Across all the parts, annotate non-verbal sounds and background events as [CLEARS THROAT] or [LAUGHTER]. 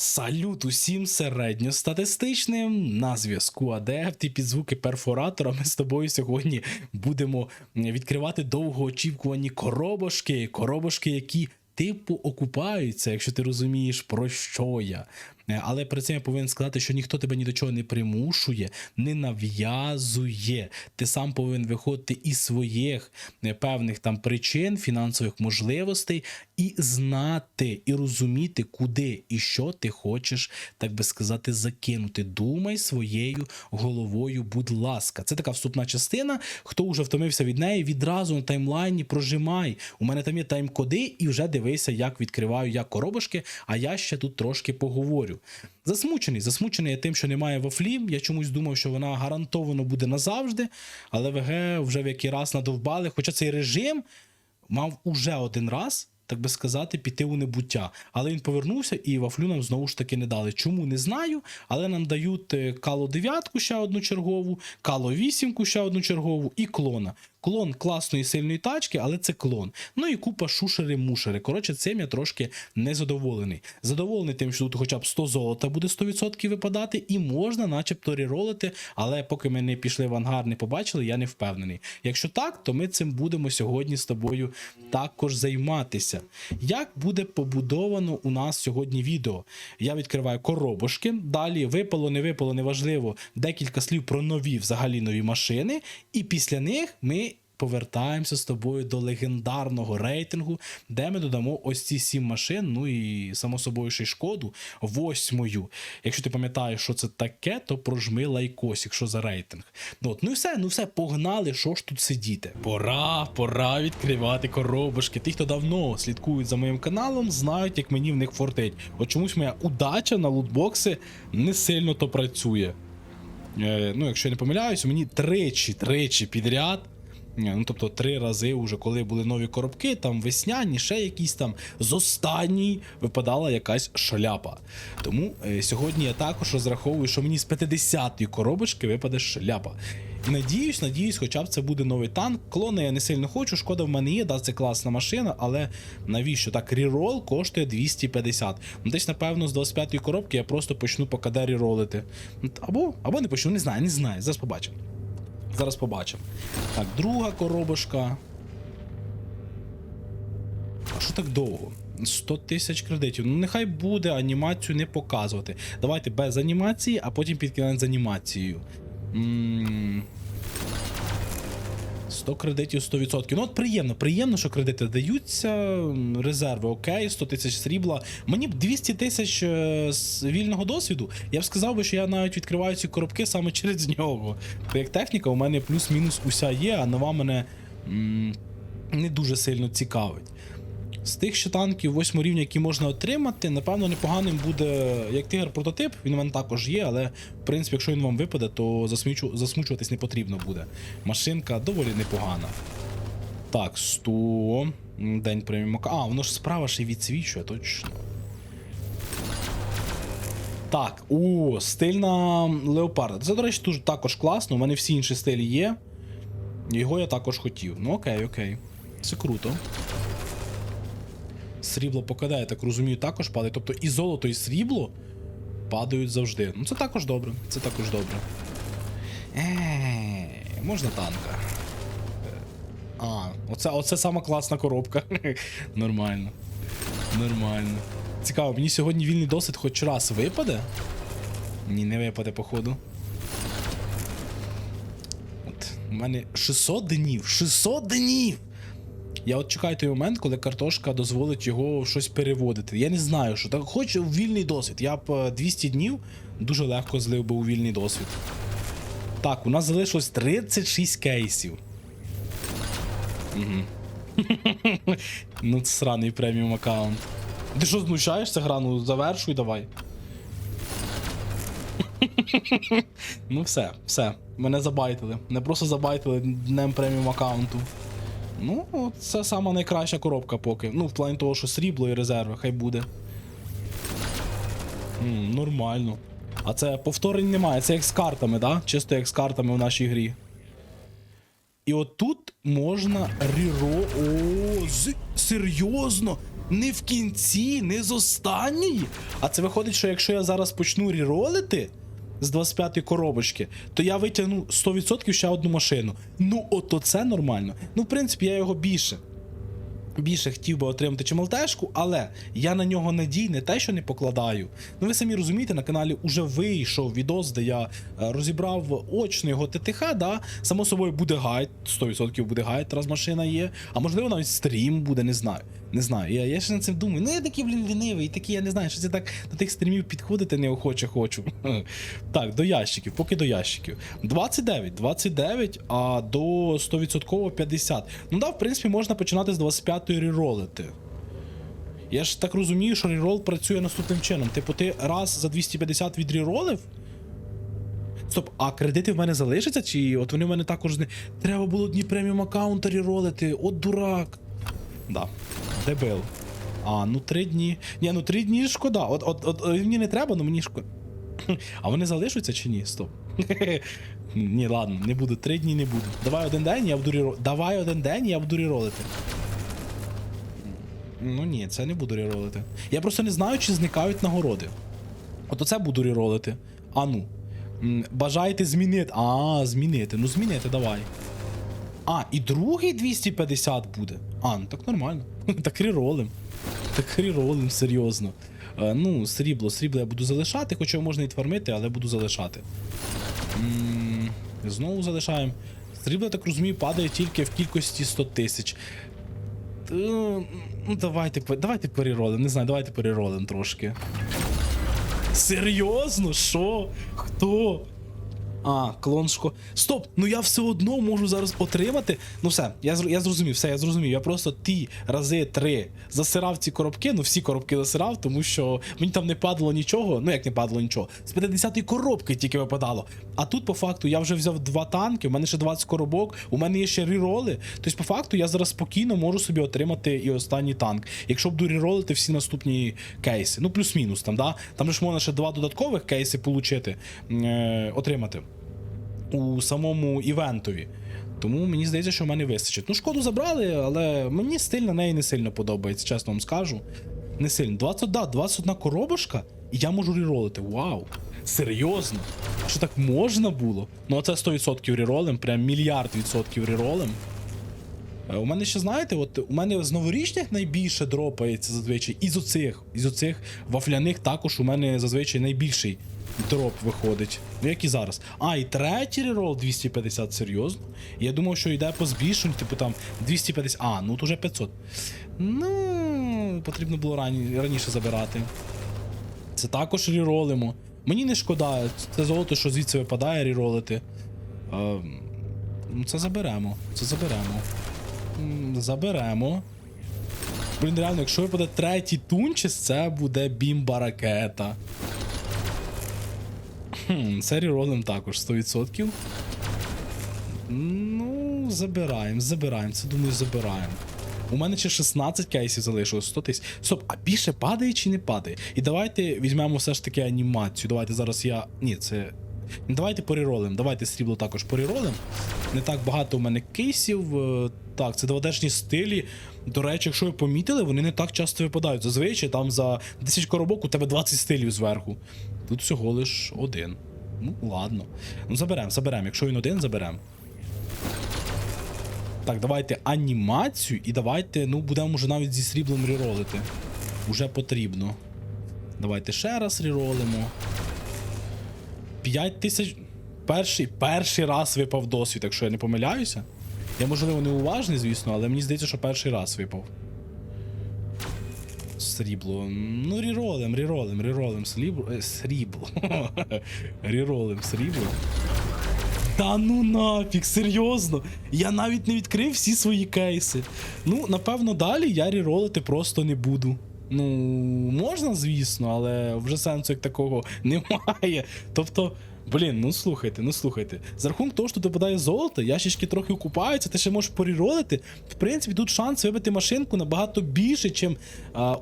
Салют усім середньостатистичним на зв'язку Адепт і під звуки перфоратора. Ми з тобою сьогодні будемо відкривати довгоочікувані коробочки, коробочки, які типу окупаються, якщо ти розумієш, про що я. Е, Але при цьому я повинен сказати, що ніхто тебе ні до чого не примушує, не нав'язує. Ти сам повинен виходити із своїх е, певних там причин, фінансових можливостей і знати, і розуміти, куди і що ти хочеш, так би сказати, закинути. Думай своєю головою, будь ласка. Це така вступна частина. Хто вже втомився від неї, відразу на таймлайні прожимай. У мене там є тайм-коди, і вже дивися, як відкриваю я коробочки, а я ще тут трошки поговорю. Засмучений. Засмучений я тим, що немає вафлі. Я чомусь думав, що вона гарантовано буде назавжди, але ВГ вже в який раз надовбали. Хоча цей режим мав уже один раз. Так би сказати, піти у небуття. Але він повернувся і вафлю нам знову ж таки не дали. Чому не знаю, але нам дають е, кало 9 ще одну чергову, кало 8 ще одну чергову і клона. Клон класної сильної тачки, але це клон. Ну і купа шушери-мушери. Коротше, цим я трошки незадоволений. Задоволений тим, що тут хоча б 100 золота буде 100% випадати, і можна, начебто, реролити, але поки ми не пішли в ангар, не побачили, я не впевнений. Якщо так, то ми цим будемо сьогодні з тобою також займатися. Як буде побудовано у нас сьогодні відео? Я відкриваю коробочки. Далі випало, не випало, неважливо. Декілька слів про нові, взагалі нові машини. І після них ми. Повертаємося з тобою до легендарного рейтингу, де ми додамо ось ці сім машин, ну і само собою ще й шкоду восьмою. Якщо ти пам'ятаєш, що це таке, то прожми лайкосик, що за рейтинг. Ну, от, ну і все, ну все, погнали, що ж тут сидіти. Пора, пора відкривати коробочки. Ті, хто давно слідкують за моїм каналом, знають, як мені в них фортить. От чомусь моя удача на лутбокси не сильно то працює. Е, ну, якщо я не помиляюсь, мені тричі, тричі підряд. Ну, тобто три рази, вже коли були нові коробки, там весняні, ще якісь там з останній випадала якась шляпа. Тому е, сьогодні я також розраховую, що мені з 50-ї коробочки випаде шляпа. І надіюсь, надіюсь, хоча б це буде новий танк. Клона я не сильно хочу, шкода в мене є, да, це класна машина, але навіщо так? Рерол коштує 250. Ну, десь, напевно, з 25-ї коробки я просто почну по КД реролити. Або, або не почну, не знаю, не знаю. Зараз побачимо. Зараз побачимо. Так, друга коробочка. А що так довго? 100 тисяч кредитів. Ну, нехай буде анімацію не показувати. Давайте без анімації, а потім під кінець з анімацією. М, 100 кредитів 100%. Ну, от приємно, приємно, що кредити даються. Резерви окей, 100 тисяч срібла. Мені б 200 тисяч е, вільного досвіду. Я б сказав би, що я навіть відкриваю ці коробки саме через нього. Бо як техніка, у мене плюс-мінус уся є, а нова мене м, не дуже сильно цікавить. З тих ще танків 8 рівня, які можна отримати, напевно, непоганим буде як тигр прототип. Він у мене також є, але в принципі, якщо він вам випаде, то засмучу, засмучуватись не потрібно буде. Машинка доволі непогана. Так, 100. День преміум. А, воно ж справа ще відсвічує, точно. Так, о, стильна леопарда. Це, до речі, дуже також класно. У мене всі інші стилі є. Його я також хотів. Ну окей, окей. Це круто. Срібло покидає, так розумію, також падає. Тобто і золото, і срібло падають завжди. Ну це також добре. Це також добре. Е, можна танка. Е, А, оце, оце сама класна коробка. [LAUGHS] Нормально. Нормально. Цікаво, мені сьогодні вільний досвід хоч раз випаде? Ні, не випаде, походу. От, у мене 600 днів. 600 днів! Я от чекаю той момент, коли картошка дозволить його щось переводити. Я не знаю, що так хочу вільний досвід. Я б е, 200 днів дуже легко злив би у вільний досвід. Так, у нас залишилось 36 кейсів. [LAUGHS] Ну, це сраний преміум аккаунт. Ти що знущаєшся, грану? Завершуй давай. [LAUGHS] ну все, все. Мене забайтили. Не просто забайтили днем преміум аккаунту. Ну, це сама найкраща коробка поки. Ну, в плані того, що срібло і резерви, хай буде. М, нормально. А це повторень немає, це як з картами, да? Чисто як з картами в нашій грі. І от тут можна ріро. О, з... серйозно? Не в кінці, не з останньої. А це виходить, що якщо я зараз почну реролити з 25-ї коробочки, то я витягну 100% ще одну машину. Ну, ото це нормально. Ну, в принципі, я його більше. Більше хотів би отримати чим ЛТшку, але я на нього надій не те, що не покладаю. Ну ви самі розумієте, на каналі вже вийшов відос, де я е, розібрав очно його ТТХ. Да? Само собою буде гайд, 100% буде гайд, раз машина є. А можливо навіть стрім буде, не знаю. Не знаю. Я, я ще над цим думаю. Ну я такий, блін, лінивий, такий, я не знаю, що це так до тих стрімів підходити неохоче хочу. [LAUGHS] Так, до ящиків, поки до ящиків. 29, 29, а до 100% 50. Ну да, в принципі, можна починати з 25-ї реролити. Я ж так розумію, що рерол працює наступним чином. Типу, ти раз за 250 відреролив? Стоп, а кредити в мене залишаться? Чи от вони в мене також не. Треба було одні преміум аккаунти реролити, от дурак. Да, дебил. А, ну три дні. Ні, ну три дні шкода. От, от, от, от мені не треба, але мені шкода. [CLEARS THROAT] А вони залишаться чи ні? Стоп. [LAUGHS] Ні, ладно, не буду. Три дні не буду. Давай один день, я буду реролити. Давай один день, я буду реролити. Ну ні, це не буду реролити. Я просто не знаю, чи зникають нагороди. От оце буду реролити. А ну. Бажаєте змінити. А, змінити. Ну змінити, давай. А, і другий 250 буде. А, ну так нормально. [LAUGHS] Так реролим. Так реролим, серйозно. Е, ну, срібло, срібло я буду залишати, хоча можна і фармити, але буду залишати. М, Знову залишаємо. Срібло, так розумію, падає тільки в кількості 100 тисяч. Е, Ну, давайте, давайте переролим. Не знаю, давайте переролим трошки. Серйозно? Що? Хто? А, клон шко. Стоп! Ну я все одно можу зараз отримати. Ну все, я я зрозумів, все, я зрозумів. Я просто ті рази три засирав ці коробки, ну всі коробки засирав, тому що мені там не падало нічого. Ну як не падало нічого. З 50-ї коробки тільки випадало. А тут, по факту, я вже взяв два танки, у мене ще 20 коробок, у мене є ще ріроли. Тобто, по факту, я зараз спокійно можу собі отримати і останній танк. Якщо буду ріролити всі наступні кейси. Ну, плюс-мінус там, да? Там ж можна ще два додаткових кейси получити, е, отримати у самому івентові. Тому мені здається, що в мене вистачить. Ну, шкоду забрали, але мені стиль на неї не сильно подобається, чесно вам скажу. Не сильно. 20, да, 21 коробочка, і я можу реролити. Вау! Серйозно? Що так можна було? Ну, це 100% реролем, прям мільярд відсотків реролем. Е, У мене ще, знаєте, от у мене з новорічних найбільше дропається зазвичай. Із оцих, із оцих вафляних також у мене зазвичай найбільший дроп виходить. Ну, як і зараз. А, і третій рерол 250, серйозно. Я думав, що йде по збільшенню, типу там 250. А, ну от уже 500. Ну, потрібно було рані, раніше забирати. Це також реролимо. Мені не шкода, це золото, що звідси випадає реролити. Е, ну, це заберемо. Це заберемо. Заберемо. Блін, реально, якщо випаде третій тунчес, це буде бімба ракета. Це реролем також 100%. Ну, забираємо, забираємо. Це думаю, забираємо. У мене ще 16 кейсів залишилось 100 тисяч. Стоп, а більше падає чи не падає? І давайте візьмемо все ж таки анімацію. Давайте зараз я. Ні, це. Давайте поріролим. Давайте срібло також поріролим. Не так багато у мене кейсів. Е, Так, це дводешні стилі. До речі, якщо ви помітили, вони не так часто випадають. Зазвичай там за 10 коробок у тебе 20 стилів зверху. Тут всього лиш один. Ну, ладно. Ну, заберемо, заберемо. Якщо він один, заберемо. Так, давайте анімацію і давайте, ну, будемо вже навіть зі сріблом реролити. Уже потрібно. Давайте ще раз реролимо. 5 тисяч. Перший, перший раз випав досвід, якщо я не помиляюся. Я, можливо, не уважний, звісно, але мені здається, що перший раз випав. Срібло. Ну, реролем, реролем, реролем. Слібло. Е, срібло. [LAUGHS] реролем, срібло. Та ну нафіг, серйозно. Я навіть не відкрив всі свої кейси. Ну, напевно, далі я реролити просто не буду. Ну, можна, звісно, але вже сенсу як такого [LAUGHS] немає. Тобто, блін, ну слухайте, ну слухайте. За рахунок того, що випадає золото, ящички трохи окупаються, ти ще можеш поріролити. В принципі, тут шанс вибити машинку набагато більше, ніж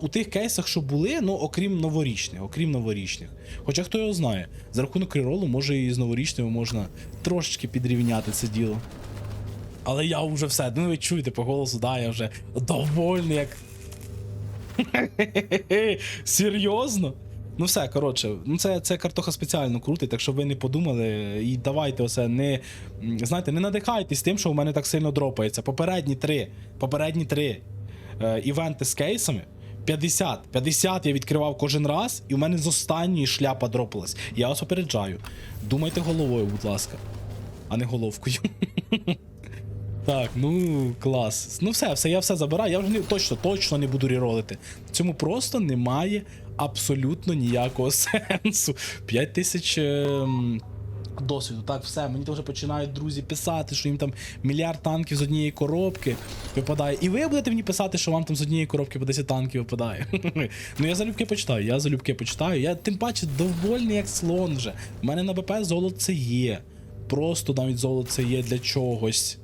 у тих кейсах, що були, ну, окрім новорічних, окрім новорічних. Хоча хто його знає, за рахунок реролу, може і з новорічними можна трошечки підрівняти це діло. Але я вже все, ну ви чуєте по голосу, да, я вже довольний, як [LAUGHS] Серйозно? Ну все, коротше, ну це, це картоха спеціально крутить, так що ви не подумали. І давайте оце не. Знаєте, не надихайтесь тим, що в мене так сильно дропається. Попередні три. Попередні три е, івенти з кейсами. 50. 50 я відкривав кожен раз, і в мене з останньої шляпа дропалась. Я вас попереджаю. Думайте головою, будь ласка, а не головкою. [LAUGHS] Так, ну клас. Ну все, все, я все забираю. Я вже не, точно, точно не буду реролити. Цьому просто немає абсолютно ніякого [LAUGHS] сенсу. 5 тисяч. ем, Досвіду, так, все, мені вже починають друзі писати, що їм там мільярд танків з однієї коробки випадає. І ви будете мені писати, що вам там з однієї коробки по 10 танків випадає. [LAUGHS] ну я залюбки почитаю, я залюбки почитаю. Я тим паче довольний як слон вже. У мене на БП золоце є. Просто навіть золоце є для чогось.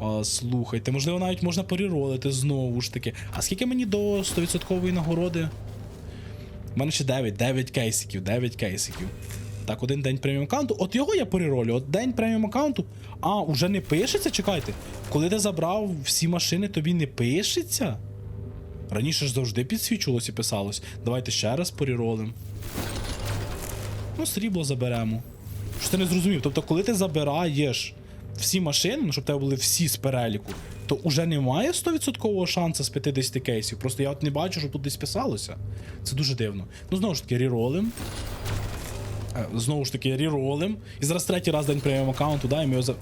А, слухайте, можливо, навіть можна поріролити знову ж таки. А скільки мені до 100% нагороди? У мене ще 9, 9 кейсиків, 9 кейсиків. Так, один день преміум аккаунту. От його я переролю. От день преміум аккаунту. А, уже не пишеться? Чекайте. Коли ти забрав всі машини, тобі не пишеться? Раніше ж завжди підсвічувалось і писалось. Давайте ще раз поріролим. Ну, срібло заберемо. Що ти не зрозумів? Тобто, коли ти забираєш всі машини, ну, щоб тебе були всі з переліку, то уже немає 100% шансу з 50 кейсів. Просто я от не бачу, що тут десь писалося. Це дуже дивно. Ну, знову ж таки, реролим. Е, Знову ж таки, реролим. І зараз третій раз день преміум аккаунту, да, і ми його за.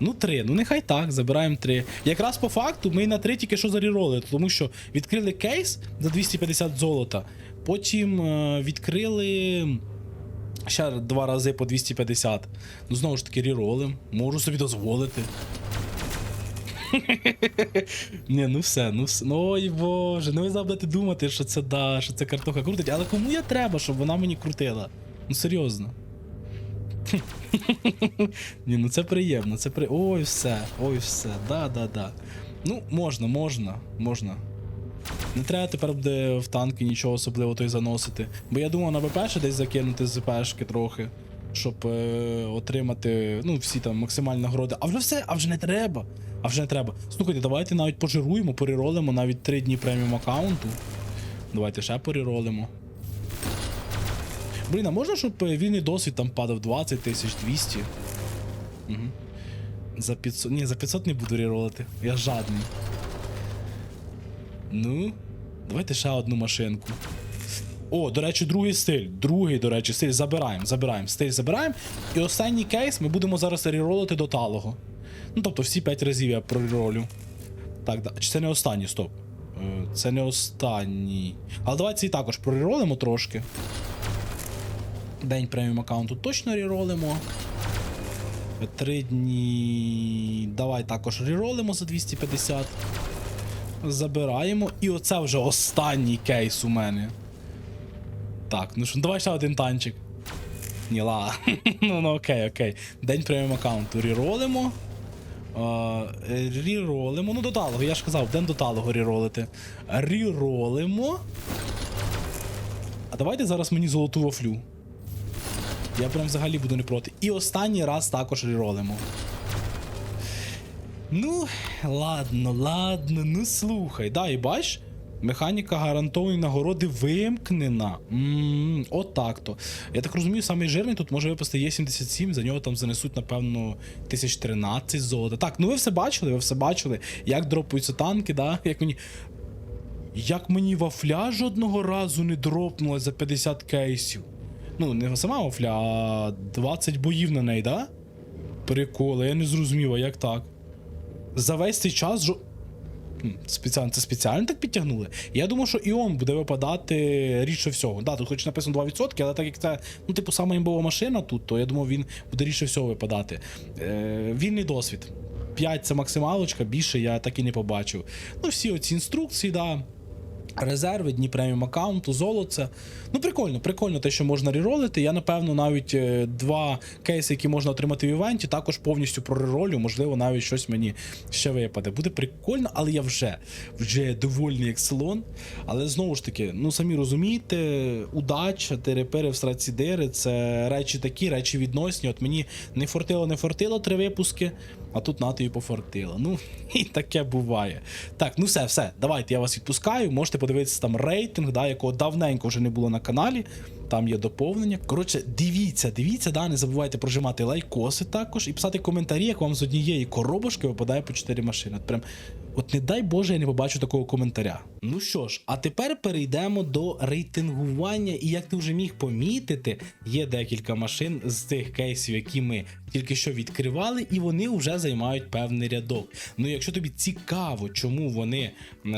Ну, три. Ну нехай так, забираємо три. Якраз по факту ми на три тільки що заріролили, тому що відкрили кейс за 250 золота, потім е, відкрили ще два рази по 250. Ну, знову ж таки, реролим. Можу собі дозволити. [LAUGHS] Ні, ну все, ну все. Ну, ой боже, ну ви забудете думати, що це да, що це картоха крутить, але кому я треба, щоб вона мені крутила? Ну серйозно. [LAUGHS] Ні, ну це приємно, це при. Ой, все, ой, все. Да, да, да. Ну, можна, можна, можна. Не треба тепер буде в танки нічого особливого той заносити. Бо я думав на ВП ще десь закинути з ЗПшки трохи, щоб е, отримати ну, всі там максимальні нагороди. А вже все, а вже не треба. А вже не треба. Слухайте, давайте навіть пожируємо, поріролимо навіть 3 дні преміум аккаунту. Давайте ще поріролимо. Блін, а можна, щоб е, вільний досвід там падав 20 тисяч 200? Угу. За 500. Ні, за 500 не буду реролити. Я жадний. Ну, давайте ще одну машинку. О, до речі, другий стиль. Другий, до речі, стиль забираємо, забираємо. Стиль забираємо. І останній кейс ми будемо зараз реролити до талого. Ну, тобто всі 5 разів я проролю. Так, да. Чи це не останній, стоп. Е, Це не останній. Але давайте цей також проролимо трошки. День преміум аккаунту точно реролимо. Три дні. Давай також реролимо за 250. Забираємо. І оце вже останній кейс у мене. Так, ну що, давай ще один танчик. Ні, ла. [LAUGHS] ну, ну окей, окей. День преміум аккаунту. Реролимо. А, Реролимо. Ну, до талого, я ж казав, день до талого ріролити. Ріролимо. А давайте зараз мені золоту вафлю. Я прям взагалі буду не проти. І останній раз також ріролимо. Ну, ладно, ладно, ну слухай. Да, і бач, механіка гарантованої нагороди вимкнена. Ммм, отак то. Я так розумію, самий жирний тут може випасти Є77, за нього там занесуть, напевно, 1013 золота. Так, ну ви все бачили, ви все бачили, як дропаються танки, да? Як мені. Як мені вафля жодного разу не дропнула за 50 кейсів. Ну, не сама вафля, а 20 боїв на неї, да? Приколи, я не зрозумів, а як так? За весь цей час жо... Спеціально, це спеціально так підтягнули. Я думаю, що іон буде випадати рідше всього. Да, тут хоч написано 2%, але так як це, ну, типу, сама імбова машина тут, то я думаю, він буде рідше всього випадати. Е, вільний досвід. 5 це максималочка, більше я так і не побачив. Ну, всі оці інструкції, да. Резерви, дні преміум аккаунту, золоце. Ну, прикольно, прикольно те, що можна реролити. Я, напевно, навіть е, два кейси, які можна отримати в івенті, також повністю прореролю. Можливо, навіть щось мені ще випаде. Буде прикольно, але я вже вже довольний як слон. Але знову ж таки, ну самі розумієте, удача, терепери в сраці дири це речі такі, речі відносні. От мені не фортило, не фортило три випуски. А тут на тобі пофартило. Ну, [LAUGHS] і таке буває. Так, ну все, все, давайте я вас відпускаю. Можете подивитися там рейтинг, да, якого давненько вже не було на каналі. Там є доповнення. Коротше, дивіться, дивіться, да, не забувайте прожимати лайкоси також і писати коментарі, як вам з однієї коробочки випадає по 4 машини. От прям, от не дай Боже, я не побачу такого коментаря. Ну що ж, а тепер перейдемо до рейтингування. І як ти вже міг помітити, є декілька машин з тих кейсів, які ми тільки що відкривали, і вони вже займають певний рядок. Ну, якщо тобі цікаво, чому вони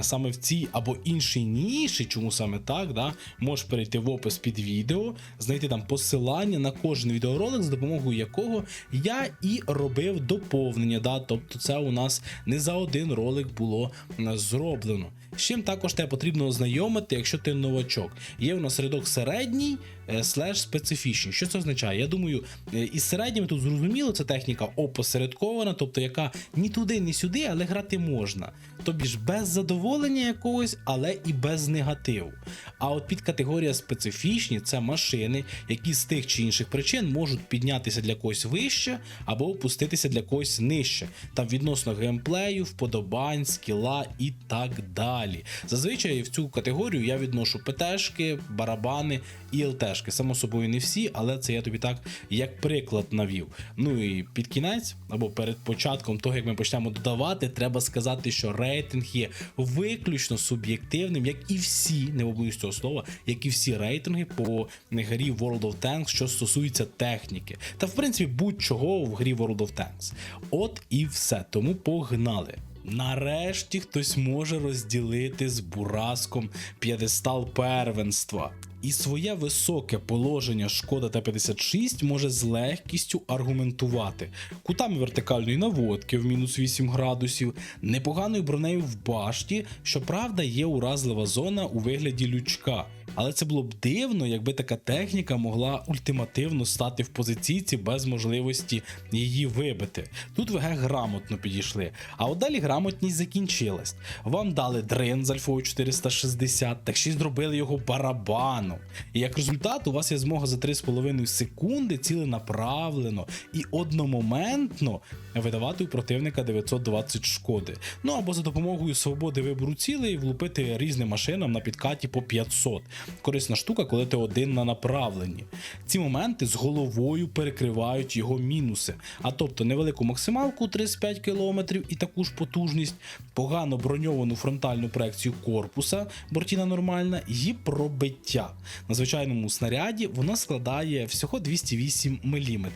саме в цій або іншій ніші, чому саме так, да, можеш перейти в опис під відео, знайти там посилання на кожен відеоролик, за допомогою якого я і робив доповнення. Да, тобто це у нас не за один ролик було зроблено. З чим також тебе потрібно ознайомити, якщо ти новачок. Є у нас рядок середній е, слеш специфічний. Що це означає? Я думаю, е, із середніми тут зрозуміло, це техніка опосередкована, тобто яка ні туди, ні сюди, але грати можна. Тобі ж без задоволення якогось, але і без негативу. А от підкатегорія специфічні це машини, які з тих чи інших причин можуть піднятися для когось вище або опуститися для когось нижче, там відносно геймплею, вподобань, скіла і так далі. Зазвичай в цю категорію я відношу ПТшки, барабани і ЛТшки. Само собою не всі, але це я тобі так як приклад навів. Ну і під кінець або перед початком того, як ми почнемо додавати, треба сказати, що рейтинг є виключно суб'єктивним, як і всі, не побоюсь цього слова, як і всі рейтинги по грі World of Tanks, що стосується техніки. Та в принципі будь-чого в грі World of Tanks. От і все. Тому погнали. Нарешті хтось може розділити з Бураском п'єдестал первенства. І своє високе положення шкода Т-56 може з легкістю аргументувати кутами вертикальної наводки в мінус 8 градусів, непоганою бронею в башті, щоправда, є уразлива зона у вигляді лючка. Але це було б дивно, якби така техніка могла ультимативно стати в позиційці без можливості її вибити. Тут ВГ грамотно підійшли, а от далі грамотність закінчилась. Вам дали дрин з альфою 460, так ще й зробили його барабаном. І як результат, у вас є змога за 3,5 секунди ціленаправлено і одномоментно видавати у противника 920 шкоди. Ну або за допомогою свободи вибору цілей влупити різним машинам на підкаті по 500. Корисна штука, коли ти один на направленні. Ці моменти з головою перекривають його мінуси. А тобто невелику максималку 35 км і таку ж потужність, погано броньовану фронтальну проекцію корпуса, бортіна нормальна, і пробиття. На звичайному снаряді вона складає всього 208 мм.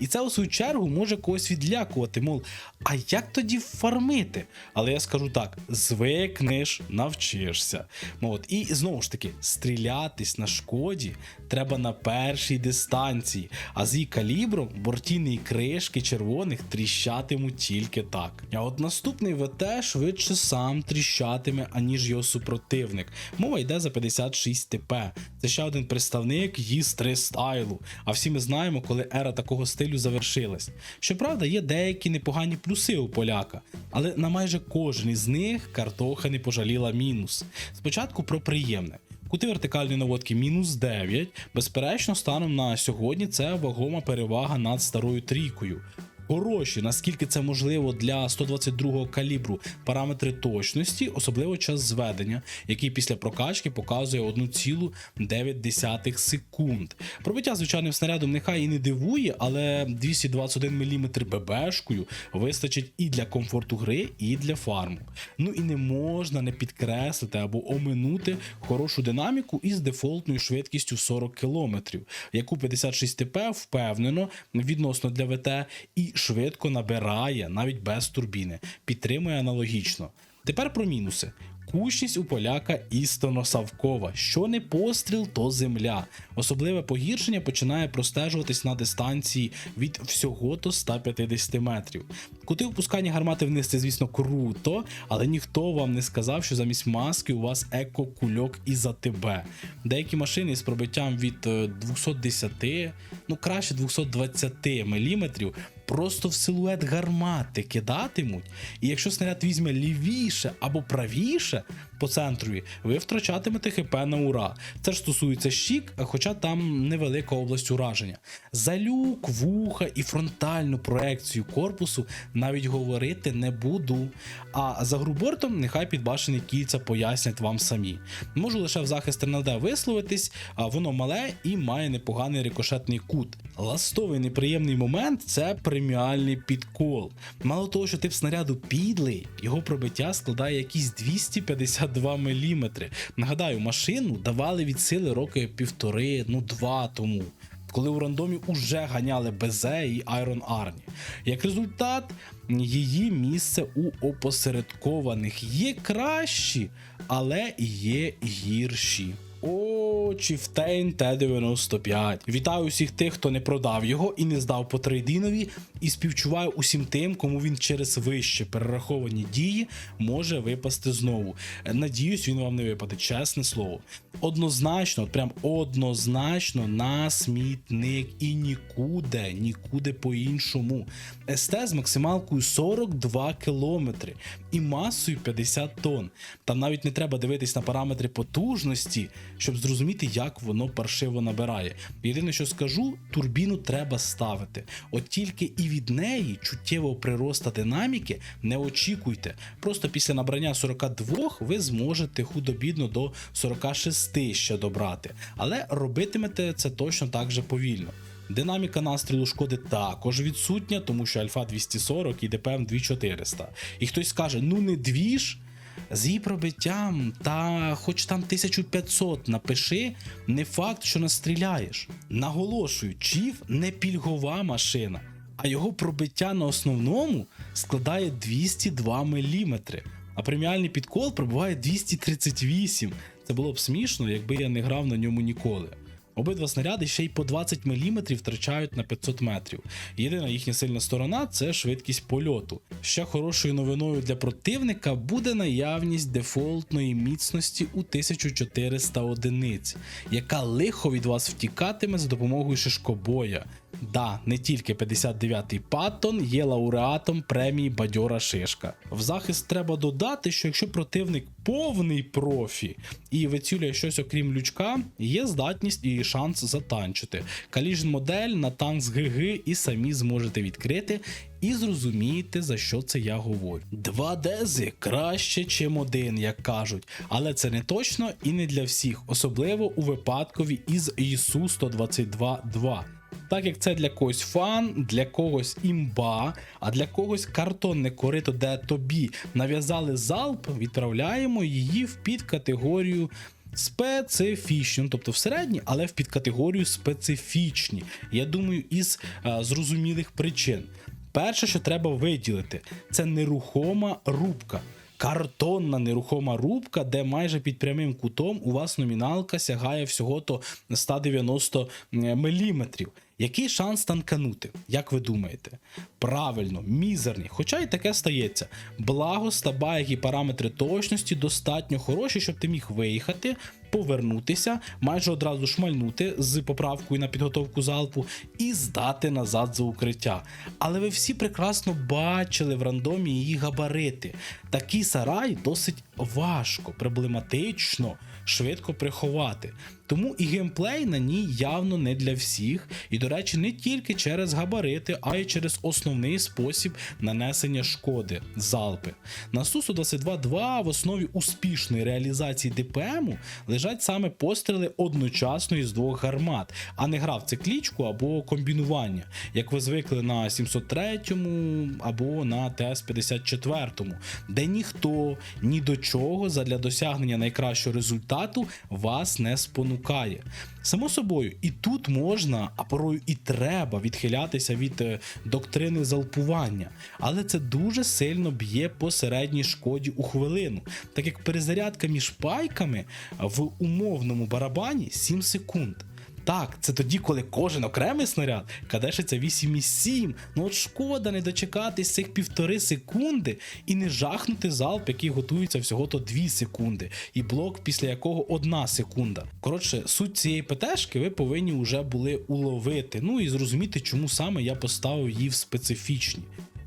І це у свою чергу може когось відлякувати, мов, а як тоді фармити? Але я скажу так: звикнеш, навчишся. Ну, от, і знову ж таки, стрілятись на шкоді треба на першій дистанції, а з її калібром бортійні кришки червоних тріщатимуть тільки так. А от наступний ВТ швидше сам тріщатиме, аніж його супротивник. Мова йде за 56 ТП. Це ще один представник їстри стайлу. А всі ми знаємо, коли ера такого стилю завершилась. Щоправда, є деякі непогані плюси у поляка, але на майже кожен із них картоха не пожаліла мінус. Спочатку про приємне. Кути вертикальної наводки мінус 9. Безперечно, станом на сьогодні це вагома перевага над старою трійкою. Хороші, наскільки це можливо для 122 калібру параметри точності, особливо час зведення, який після прокачки показує 1,9 секунд. Пробиття звичайним снарядом нехай і не дивує, але 221 мм ББшкою вистачить і для комфорту гри, і для фарму. Ну і не можна не підкреслити або оминути хорошу динаміку із дефолтною швидкістю 40 км, яку 56 ТП впевнено відносно для ВТ і швидко набирає навіть без турбіни, підтримує аналогічно. Тепер про мінуси. Кущність у поляка істинно савкова. Що не постріл, то земля. Особливе погіршення починає простежуватись на дистанції від всього до 150 метрів. Кути впускання гармати вниз це, звісно, круто, але ніхто вам не сказав, що замість маски у вас еко-кульок із АТБ. Деякі машини з пробиттям від е, 210, ну краще 220 мм просто в силует гармати кидатимуть. І якщо снаряд візьме лівіше або правіше, по центрові, ви втрачатимете ХП на ура. Це ж стосується щік, хоча там невелика область ураження. За люк, вуха і фронтальну проекцію корпусу навіть говорити не буду. А за грубортом нехай підбашені кільця пояснять вам самі. Можу лише в захист РНД висловитись, а воно мале і має непоганий рикошетний кут. Ластовий неприємний момент це преміальний підкол. Мало того, що тип снаряду підлий, його пробиття складає якісь 252 мм. Нагадаю, машину давали від сили роки півтори, ну два тому. Коли у рандомі уже ганяли БЗ і Айрон Арні. Як результат, її місце у опосередкованих є кращі, але є гірші. О, Чіфтейн Т-95. Вітаю всіх тих, хто не продав його і не здав по трейдинові, і співчуваю усім тим, кому він через вище перераховані дії може випасти знову. Надіюсь, він вам не випаде, чесне слово. Однозначно, от прям однозначно на смітник і нікуди, нікуди по-іншому. СТ з максималкою 42 кілометри і масою 50 тонн. Там навіть не треба дивитись на параметри потужності, щоб зрозуміти, як воно паршиво набирає. Єдине, що скажу, турбіну треба ставити. От тільки і від неї чуттєвого прироста динаміки не очікуйте. Просто після набрання 42 ви зможете худо-бідно до 46 ще добрати. Але робитимете це точно так же повільно. Динаміка настрілу шкоди також відсутня, тому що альфа 240 і ДПМ 2400. І хтось скаже, ну не дві ж. З її пробиттям, та хоч там 1500 напиши, не факт, що настріляєш. Наголошую, Чіф не пільгова машина, а його пробиття на основному складає 202 мм, а преміальний підкол пробиває 238. Це було б смішно, якби я не грав на ньому ніколи. Обидва снаряди ще й по 20 мм втрачають на 500 метрів. Єдина їхня сильна сторона це швидкість польоту. Ще хорошою новиною для противника буде наявність дефолтної міцності у 1400 одиниць, яка лихо від вас втікатиме за допомогою шишкобоя. Да, не тільки 59-й Паттон є лауреатом премії Бадьора Шишка. В захист треба додати, що якщо противник повний профі і вицілює щось окрім лючка, є здатність і шанс затанчити. Каліжн модель на танк з ГГ і самі зможете відкрити. І зрозумієте, за що це я говорю. Два дези краще, чим один, як кажуть, але це не точно і не для всіх, особливо у випадкові із ІСУ 122.2. Так як це для когось фан, для когось імба, а для когось картонне корито, де тобі нав'язали залп, відправляємо її в підкатегорію специфічні, ну, тобто в середні, але в підкатегорію специфічні. Я думаю, із а, зрозумілих причин. Перше, що треба виділити, це нерухома рубка. Картонна нерухома рубка, де майже під прямим кутом у вас номіналка сягає всього то 190 мм. Який шанс танканути? Як ви думаєте? Правильно, мізерний, хоча й таке стається. Благо, стаба, які параметри точності достатньо хороші, щоб ти міг виїхати, повернутися, майже одразу шмальнути з поправкою на підготовку залпу і здати назад за укриття. Але ви всі прекрасно бачили в рандомі її габарити. Такий сарай досить важко, проблематично, швидко приховати. Тому і геймплей на ній явно не для всіх. І, до речі, не тільки через габарити, а й через основний спосіб нанесення шкоди залпи. На Сусу 22.2 в основі успішної реалізації ДПМу лежать саме постріли одночасно із двох гармат, а не гра в циклічку або комбінування, як ви звикли на 703 або на ТС-54, де ніхто ні до чого задля досягнення найкращого результату вас не спонукає. Само собою, і тут можна, а порою і треба відхилятися від е, доктрини залпування, але це дуже сильно б'є по середній шкоді у хвилину, так як перезарядка між пайками в умовному барабані 7 секунд. Так, це тоді, коли кожен окремий снаряд кадешиться 8,7. Ну от шкода не дочекатись цих півтори секунди і не жахнути залп, який готується всього то 2 секунди, і блок, після якого 1 секунда. Коротше, суть цієї ПТшки ви повинні вже були уловити. Ну і зрозуміти, чому саме я поставив її в специфічні.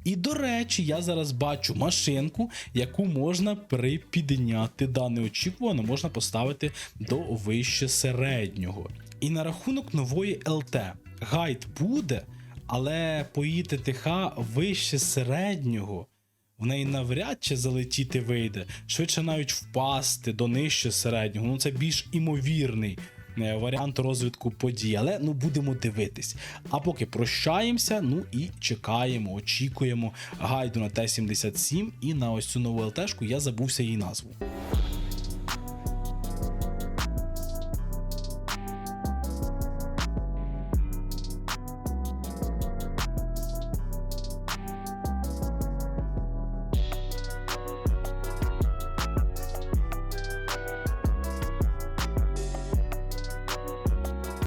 І до речі, я зараз бачу машинку, яку можна припідняти. Да, неочікувано можна поставити до вище середнього. І на рахунок нової ЛТ. Гайд буде, але по ТТХ вище середнього. В неї навряд чи залетіти вийде, швидше навіть впасти до нижче середнього. Ну це більш імовірний варіант розвитку подій, але ну будемо дивитись. А поки прощаємося, ну і чекаємо, очікуємо гайду на Т-77 і на ось цю нову ЛТшку я забувся її назву.